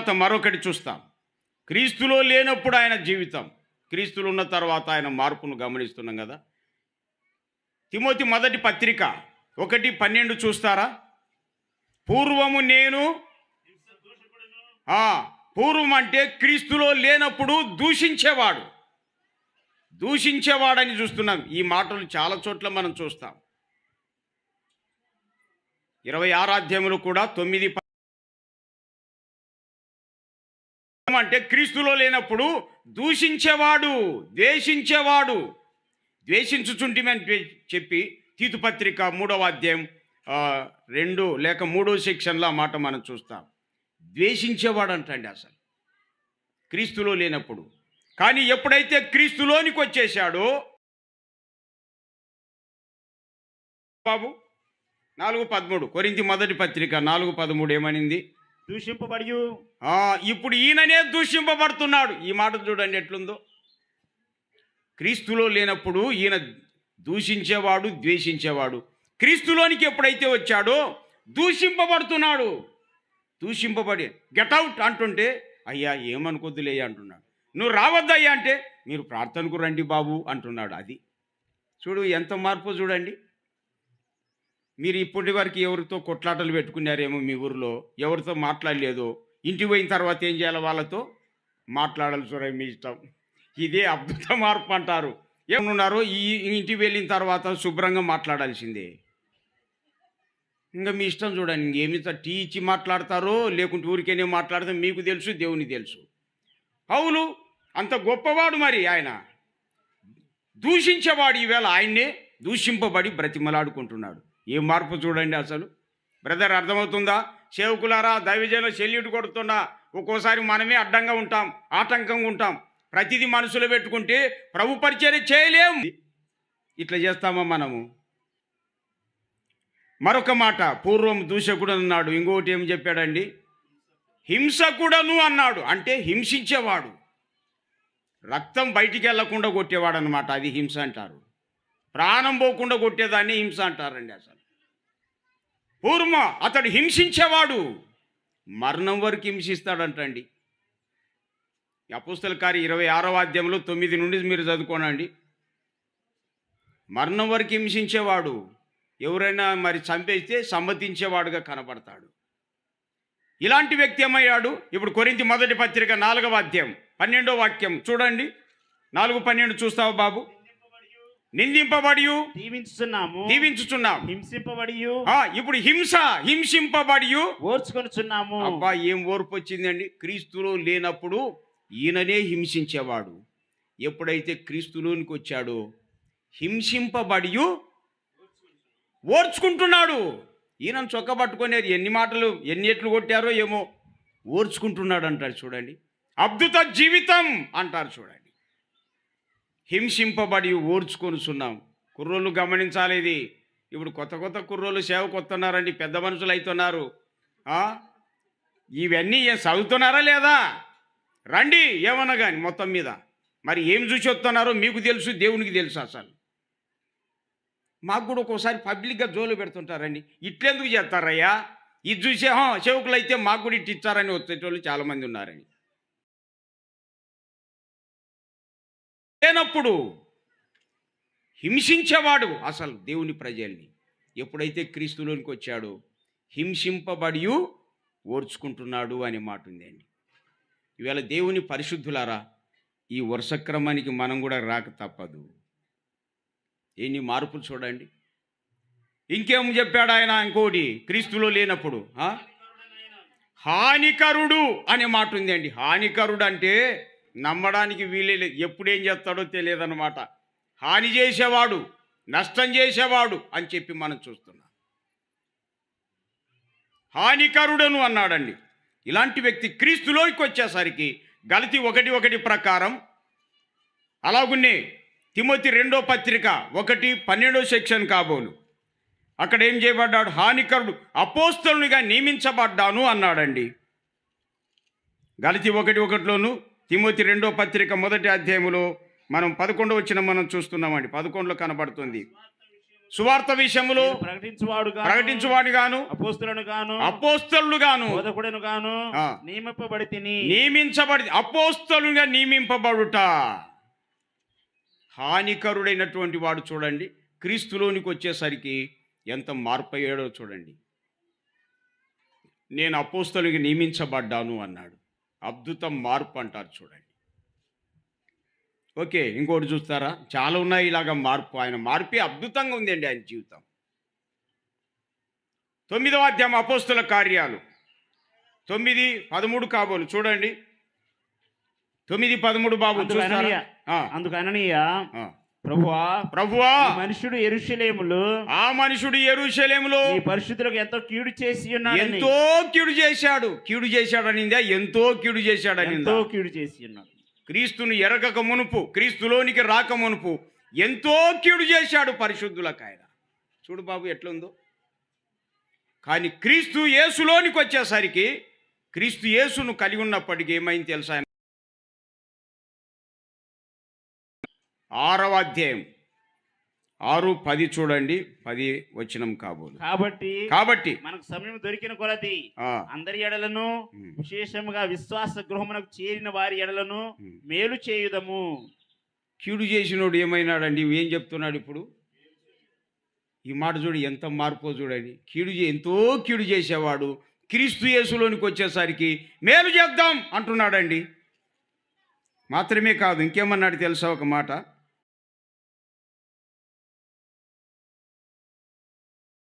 తర్వాత మరొకటి చూస్తాం. క్రీస్తులో లేనప్పుడు ఆయన జీవితం. క్రీస్తులు ఉన్న తర్వాత ఆయన మార్పును గమనిస్తున్నాం కదా. తిమోతి మొదటి పత్రిక ఒకటి పన్నెండు చూస్తారా? పూర్వము నేను పూర్వం అంటే క్రీస్తులో లేనప్పుడు దూషించేవాడు. దూషించేవాడని చూస్తున్నాం. ఈ మాటలు చాలా చోట్ల మనం చూస్తాం. ఇరవై ఆరాధ్యములు కూడా తొమ్మిది అంటే క్రీస్తులో లేనప్పుడు దూషించేవాడు ద్వేషించేవాడు. ద్వేషించుచుంటిమని చెప్పి తీతు పత్రిక మూడవ అధ్యాయం రెండు లేక మూడో సెక్షన్లో ఆ మాట మనం చూస్తాం. ద్వేషించేవాడు అంటండి అసలు. క్రీస్తులో లేనప్పుడు. కానీ ఎప్పుడైతే క్రీస్తులోనికి వచ్చేసాడో బాబు నాలుగు పదమూడు కొరింతి మొదటి పత్రిక నాలుగు పదమూడు ఏమనింది? దూషింపబడి ఇప్పుడు ఈయననే దూషింపబడుతున్నాడు. ఈ మాట చూడండి ఎట్లుందో. క్రీస్తులో లేనప్పుడు ఈయన దూషించేవాడు ద్వేషించేవాడు. క్రీస్తులోనికి ఎప్పుడైతే వచ్చాడో దూషింపబడుతున్నాడు. దూషింపబడి గెటౌట్ అంటుంటే అయ్యా ఏమనుకోద్దులే అంటున్నాడు. నువ్వు రావద్దయ్యా అంటే మీరు ప్రార్థనకు రండి బాబు అంటున్నాడు అది. చూడు ఎంత మార్పు చూడండి. మీరు ఇప్పటి వరకు ఎవరితో కొట్లాటలు పెట్టుకున్నారేమో మీ ఊరిలో ఎవరితో మాట్లాడలేదో. ఇంటికి పోయిన తర్వాత ఏం చేయాలి వాళ్ళతో? మాట్లాడాలి చూడండి మీ ఇష్టం. ఇదే అద్భుత మార్పు అంటారు. ఏమన్నారో ఈ ఇంటికి వెళ్ళిన తర్వాత శుభ్రంగా మాట్లాడాల్సిందే. ఇంకా మీ ఇష్టం చూడండి ఇంకేమి టీ ఇచ్చి మాట్లాడతారో లేకుంటే ఊరికేనే మాట్లాడతాం మీకు తెలుసు దేవుని తెలుసు. అవును అంత గొప్పవాడు మరి ఆయన. దూషించేవాడు ఈవేళ ఆయన్నే దూషింపబడి బ్రతిమలాడుకుంటున్నాడు. ఈ మార్పు చూడండి అసలు. బ్రదర్ అర్థమవుతుందా? సేవకులారా దైవజన సెల్యూట్ కొడుతున్నా ఒక్కోసారి మనమే అడ్డంగా ఉంటాం ఆటంకంగా ఉంటాం. ప్రతిదీ మనసులో పెట్టుకుంటే ప్రభు పరిచయం చేయలేం. ఇట్లా చేస్తామా మనము? మరొక మాట పూర్వం దూషకుడు అన్నాడు. ఇంకొకటి ఏం చెప్పాడండి? హింసకుడను అన్నాడు. అంటే హింసించేవాడు. రక్తం బయటికి వెళ్ళకుండా కొట్టేవాడు అనమాట అది హింస అంటారు. ప్రాణం పోకుండా కొట్టేదాన్ని హింస అంటారండి అసలు. పూర్వ అతడు హింసించేవాడు. మరణం వరకు హింసిస్తాడంటండి. అపుస్తల కార్య ఇరవై ఆరో అధ్యాయంలో తొమ్మిది నుండి మీరు చదువుకోనండి. మరణం వరకు హింసించేవాడు. ఎవరైనా మరి చంపేస్తే సమ్మతించేవాడుగా కనపడతాడు ఇలాంటి వ్యక్తి ఏమయ్యాడు? ఇప్పుడు కొరింతి మొదటి పత్రిక నాలుగవ అధ్యాయం పన్నెండో వాక్యం చూడండి. నాలుగు పన్నెండు చూస్తావా బాబు? నిందింపబడి దీవించుచున్నాము. దీవించుచున్నాం హింసింపబడి ఆ, ఇప్పుడు హింస హింసింపబడి ఓర్చుకొనుచున్నాము. అబ్బా ఏం ఓర్పు వచ్చిందండి క్రీస్తులో లేనప్పుడు ఈయననే హింసించేవాడు. ఎప్పుడైతే క్రీస్తులోనికి వచ్చాడో హింసింపబడి ఓర్చుకుంటున్నాడు. ఈయన చొక్కబట్టుకునేది ఎన్ని మాటలు ఎన్ని ఎట్లు కొట్టారో ఏమో ఓర్చుకుంటున్నాడు అంటారు చూడండి. అద్భుత జీవితం అంటారు చూడండి. హింసింపబడి ఓర్చుకొనుచున్నాం. కుర్రోళ్ళు గమనించాలి ఇది. ఇప్పుడు కొత్త కొత్త కుర్రోళ్ళు సేవకు వస్తున్నారండి పెద్ద మనుషులు అవుతున్నారు ఇవన్నీ ఏం చదువుతున్నారా లేదా? రండి ఏమన్నా కానీ మొత్తం మీద. మరి ఏం చూసి వస్తున్నారో మీకు తెలుసు దేవునికి తెలుసు అసలు. మాకు కూడా ఒక్కోసారి పబ్లిక్గా జోలు పెడుతుంటారండి. ఇట్లెందుకు చేస్తారయ్యా? ఇది చూసే "హా, సేవకులు అయితే మాకు కూడా ఇట్టిచ్చారని ఇచ్చారని వచ్చేటోళ్ళు చాలామంది ఉన్నారండి. లేనప్పుడు హింసించేవాడు అసలు దేవుని ప్రజల్ని. ఎప్పుడైతే క్రీస్తులోనికి వచ్చాడో హింసింపబడి ఓర్చుకుంటున్నాడు అనే మాట ఉందండి ఈవేళ దేవుని పరిశుద్ధులారా ఈ వర్షక్రమానికి మనం కూడా రాక తప్పదు. ఎన్ని మార్పులు చూడండి. ఇంకేం చెప్పాడు ఆయన ఇంకోటి? క్రీస్తులో లేనప్పుడు హానికరుడు అనే మాట ఉందండి హానికరుడు అంటే నమ్మడానికి వీలే ఎప్పుడేం చేస్తాడో తెలియదన్నమాట. హాని చేసేవాడు నష్టం చేసేవాడు అని చెప్పి మనం చూస్తున్నాం. హానికరుడను అన్నాడండి. ఇలాంటి వ్యక్తి క్రీస్తులోకి వచ్చేసరికి గలతి ఒకటి ఒకటి ప్రకారం అలాగున్నే తిమోతి రెండో పత్రిక ఒకటి పన్నెండో సెక్షన్ కాబోలు. అక్కడ ఏం చేయబడ్డాడు? హానికరుడు అపోస్తలునిగా నియమించబడ్డాను అన్నాడండి. గలతి ఒకటి ఒకటిలోను తిమోతి రెండో పత్రిక మొదటి అధ్యాయములో మనం పదకొండో వచ్చిన మనం చూస్తున్నామండి. పదకొండులో కనబడుతుంది. సువార్త విషయములో నేను ప్రకటించువాడు ప్రకటించువాని గాను అపోస్తులను గాను అపోస్తలు గాను బోధకుడను గాను. నియమింపబడి తిని నియమించబడి అపోస్తలుగా నియమింపబడుట. హానికరుడైనటువంటి వాడు చూడండి క్రీస్తులోనికి వచ్చేసరికి ఎంత మార్పు అయ్యాడో చూడండి. నేను అపోస్తలుగా నియమించబడ్డాను అన్నాడు. అద్భుతం మార్పు అంటారు చూడండి. ఓకే ఇంకోటి చూస్తారా? చాలా ఉన్నాయి ఇలాగ మార్పు. ఆయన మార్పే అద్భుతంగా ఉందండి ఆయన జీవితం. తొమ్మిదవ అధ్యాయం అపోస్తుల కార్యాలు. తొమ్మిది పదమూడు కాబోలు. చూడండి. తొమ్మిది పదమూడు బాబు అందుకు చూస్తారా? అననీయ. ప్రభువా ప్రభువా మనుషుడు ఎరుషలేములు ఆ మనుషుడు ఎరుషలేములో ఈ పరిశుద్ధులకు ఎంతో కీడు చేసి ఉన్నాడు ఎంతో కీడు చేశాడు. కీడు చేశాడనిందా? ఎంతో కీడు చేశాడనిందా? ఎంతో కీడు చేసి ఉన్నాడు. క్రీస్తును ఎరగక మునుపు క్రీస్తులోనికి రాక మునుపు ఎంతో కీడు చేశాడు పరిశుద్ధులకు ఆయన చూడు బాబు ఎట్లుందో. కానీ క్రీస్తు యేసులోనికి వచ్చేసరికి క్రీస్తు యేసును కలిగి ఉన్నప్పటికీ ఏమైంది తెలుసా? ఆరవ అధ్యాయం. ఆరు పది చూడండి. పది వచనం కాబోలు. కాబట్టి కాబట్టి మనకు సమయం దొరికిన కొలది అందరి ఎడలను విశేషముగా విశ్వాస గృహమునకు చేరిన వారి ఎడలను. మేలు చేయుదము. కీడు చేసినోడు ఏమైనాడండి? ఏం చెప్తున్నాడు ఇప్పుడు? ఈ మాట చూడు ఎంత మార్పో చూడండి. కీడు ఎంతో కీడు చేసేవాడు. క్రీస్తు యేసులోనికి వచ్చేసరికి మేలు చేద్దాం అంటున్నాడండి. మాత్రమే కాదు ఇంకేమన్నాడు తెలుసా ఒక మాట?